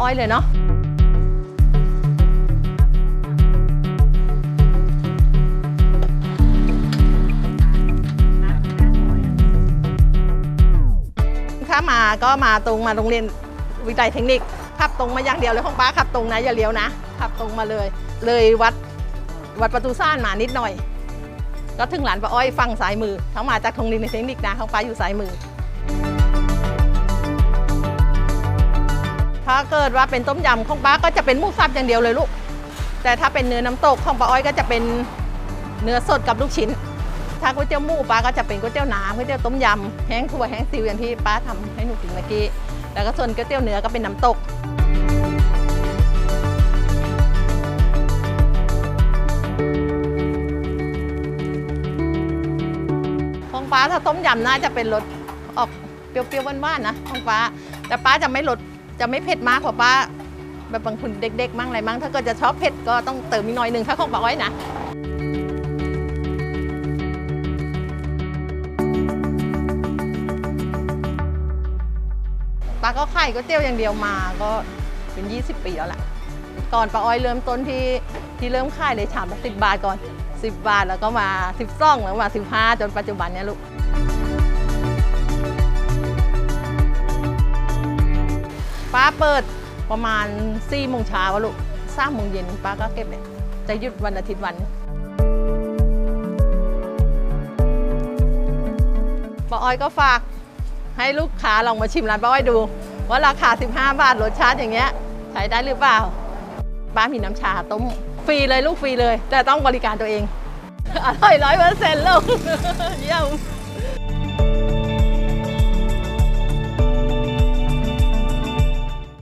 อ้อยเลยเนาะถ้ามาก็มาตรงมาโรงเรียนวิทยาเทคนิคขับตรงมาอย่างเดียวเลยของป้าขับตรงนะอย่าเลี้ยวนะขับตรงมาเลย เลยวัดวัดประตูซ่านมานิดหน่อย ก็ถึงหลานป้าอ้อยฝั่งซ้ายมือเขามาจากโรงเรียนเทคนิคนะของป้าอยู่ซ้ายมือ เกิดว่าเป็นต้มยำของป้าก็จะเป็นหมูสับอย่างเดียวเลยลูก แต่ถ้าเป็นเนื้อน้ำตกของป้าอ้อยก็จะเป็นเนื้อสดกับลูกชิ้น ถ้าก๋วยเตี๋ยวหมูป้าก็จะเป็นก๋วยเตี๋ยวน้ำก๋วยเตี๋ยวต้มยำแห้งถั่วแห้งซิวอย่างที่ป้าทำให้หนูกินเมื่อกี้ แล้วก็ส่วนก๋วยเตี๋ยวเนื้อก็เป็นน้ำตกของป้าถ้าต้มยำน่าจะเป็นรสออกเปรี้ยวๆหวานๆนะของป้า แต่ป้าจะไม่รส จะไม่เผ็ดมากเพราป้า แบบบางคนเด็กๆ มั่งอะไรมั่งถ้าเกิดจะชอบเผ็ดก็ต้องเติมอีกหน่อยหนึ่งถ้าของป้าอ้อยนะป้าก็ขายก๋วยเตี๋ยวอย่างเดียวมาก็เป็น 20 ปีแล้วแหละก่อนป้าอ้อยเริ่มต้นที่ที่เริ่มขายเลยชามละสิบบาทก่อน 10 บาทแล้วก็มา 12 แล้วมา 15 จนปัจจุบันเนี้ยลูก ป้าเปิดประมาณ4โมงเช้าวะลูกสามโมงเย็นป้าก็เก็บเลยจะหยุดวันอาทิตย์วันป้าอ้อยก็ฝากให้ลูกค้าลองมาชิมร้านป้าอ้อยดู ว่าราคา 15 บาทรสชาติอย่างเงี้ยใช้ได้หรือเปล่า ป้ามีน้ำชาต้มฟรีเลยลูกฟรีเลย แต่ต้องบริการตัวเองอร่อยร้อยเปอร์เซ็นต์ลูกเยี่ยม